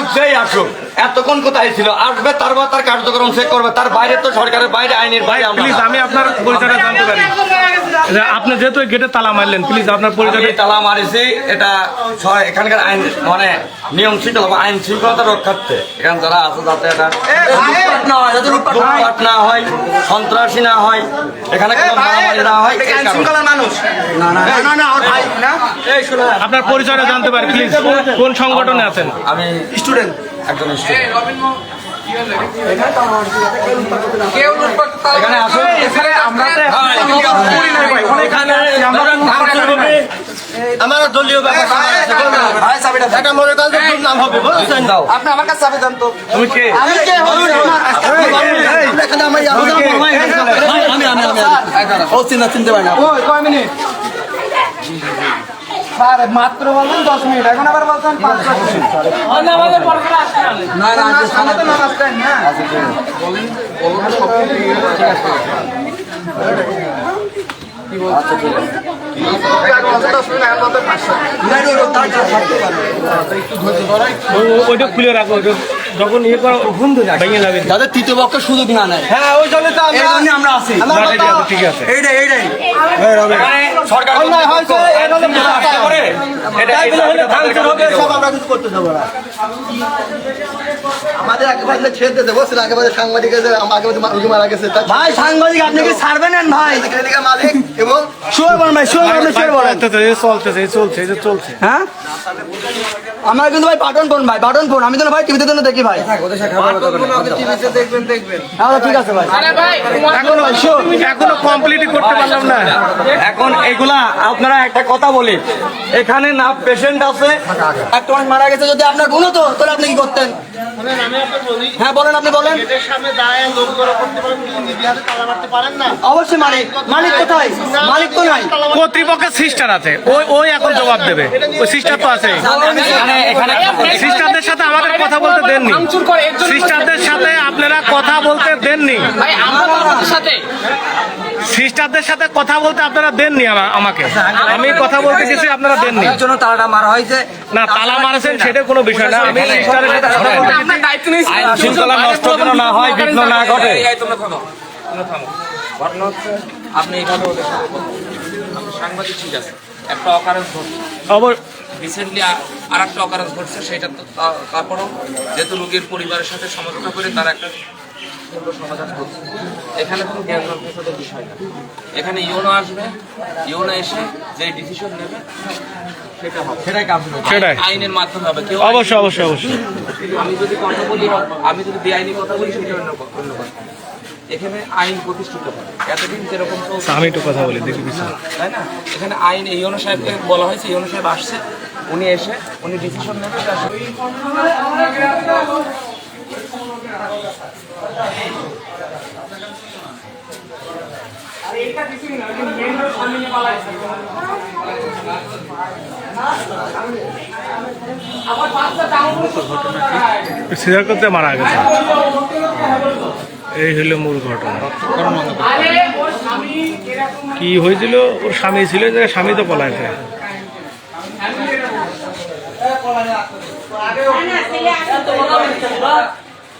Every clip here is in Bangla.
আসুক সেই আসুক। এতক্ষণ কোথায় ছিল? আসবে তারপর তার কার্যক্রম সে করবে। তার বাইরে তো সরকারের বাইরে আইনের বাইরে প্লিজ আমি আপনার পরিচয়টা জানতে পারি। আপনি যেহেতু গেটে তালা মারলেন প্লিজ আপনার পরিচয় তালা মারিছি এটা এখানকার আইন মানে নিয়ম শৃঙ্খলা বা আইন শৃঙ্খলতা রক্ষার্থে। এখানে যারা আছে যাতে এটা না হয় যাতে লুটপাট না হয়। সন্ত্রাসী না হয় এখানে কোনো মারামারি না হয় এই কারণে। মানুষ? আপনার পরিচয়টা জানতে পারি প্লিজ কোন সংগঠনে আছেন? আমি স্টুডেন্ট একজন এখানে আসুন এখানে আমার দলীয় এটা মনে করেন যে নাম হবে বুঝছেন দাও আপনি আমার কাছে আবেদন তো তুমি কে আমি কে আমি আমি আমি ও চিন্তা চিনতে পারি না ওই কয় মিনিট স্যার মাত্র বললেন দশ মিনিট। এখন আবার বলছেন পাঁচ দশ মিনিট। না না সামনে তো নামাজ টাইম না দশ মিনিট এখন বলতে পাঁচশো ও- ওইটা খুলে রাখো ওইটা। যখন ইয়ে করো ভেঙে যাদের তৃতীয় সুযোগ না নেয়। হ্যাঁ ওই জন্য তো জন্য আমরা আছি। ঠিক আছে। এইটাই এইটাই। মানে সরকার অন্যায় হয়েছে, এটা হলো এটা দাবিটা হবে সব আমরা কিছু করতে না। আমাদের একেবারে ছেড়ে দিতে বসে একেবারে সাংবাদিক আগে মারা গেছে ভাই সাংবাদিক আপনি কি ছাড়বেন না ভাই? মালিক এবং শুয়ে বলেন ভাই শুয়ে বলেন শুয়ে বলেন চলতেছে এই চলতেছে চলছে এই চলছে হ্যাঁ? আমার কিন্তু ভাই বাটন ফোন ভাই বাটন ফোন। আমি তো ভাই টিভিতে তো দেখি ভাই। হ্যাঁ ঠিক আছে ভাই। এখনও এখনও কমপ্লিটই করতে পারলাম না। এখন এগুলা আপনারা একটা কথা বলি। এখানে না পেশেন্ট আছে। একটা মারা গেছে যদি আপনার গুণ তো তাহলে আপনি কি করতেন? হ্যাঁ বলেন আপনি বলেন অবশ্যই মালিক মালিক কোথায় মালিক তো নাই কর্তৃপক্ষের সিস্টার আছে ওই ওই এখন জবাব দেবে ওই সিস্টার তো আছে সিস্টারদের সাথে আমাদের কথা বলতে দেননি সিস্টারদের সাথে আপনারা কথা বলতে দেননি সিস্টারদের সাথে কথা বলতে আপনারা দেননি আমা- আমাকে। আমি কথা বলতে গেছি আপনারা দেননি। জন্য তালাটা মারা হয়েছে। না তালা মারেছেন সেটা কোনো বিষয় না। আমি সিস্টারের সাথে কথা বলতে আইন শৃঙ্খলা নষ্ট যেন না হয় বিঘ্ন না ঘটে। ঘটনা হচ্ছে আপনি এইভাবে ওদের সাথে কথা বলছেন। সাংবাদিক ঠিক আছে। একটা অকারেন্স ঘটছে। রিসেন্টলি আর একটা অকারেন্স ঘটছে সেটা তো তা- তারপরেও যেহেতু রোগীর পরিবারের সাথে সমঝোতা করে তারা একটা সুন্দর সমাধান করছে। এখানে কোনো জ্ঞান ফেসাদের বিষয় না। এখানে ইউনো আসবে ইউনো এসে যে ডিসিশন নেবে সেটা হবে। সেটাই কাজ সেটাই। আইনের মাধ্যমে হবে। কেউ অবশ্যই অবশ্যই অবশ্যই। আমি যদি কথা বলি আমি যদি বেআইনি কথা বলি সেটা অন্য কথা। এখানে আইন প্রতিষ্ঠিত এতদিন যেরকম আমি একটু কথা বলি দেখি তাই না? এখানে আইন এই বলা হয়েছে এই আসছে। উনি এসে উনি ডিসিশন নেবে তার সাথে- সিজার করতে মারা গেছে। এই হলো মূল ঘটনা। কি হয়েছিল? ওর স্বামী ছিল যে স্বামী তো পলাইছে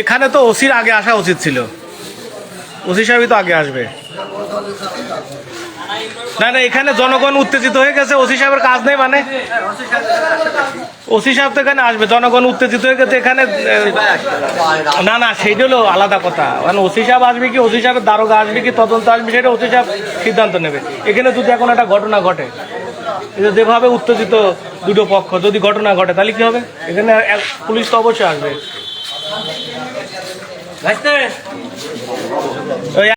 এখানে তো ওসির আগে আসা উচিত ছিল। ওসি সাহেবই তো আগে আসবে। না না, এখানে জনগণ উত্তেজিত হয়ে গেছে, ওসি সাহেবের কাজ নেই মানে। ওসি সাহেব তো এখানে আসবে, জনগণ উত্তেজিত হয়ে গেছে এখানে না না, সেইটা হলো আলাদা কথা। মানে ওসি সাহেব আসবে কি, ওসি সাহেবের দারোগা আসবে কি, তদন্ত আসবে সেটা ওসি সাহেব সিদ্ধান্ত নেবে। এখানে যদি এখন একটা ঘটনা ঘটে যেভাবে উত্তেজিত দুটো পক্ষ, যদি ঘটনা ঘটে, তাহলে কি হবে? এখানে পুলিশ তো অবশ্যই আসবে।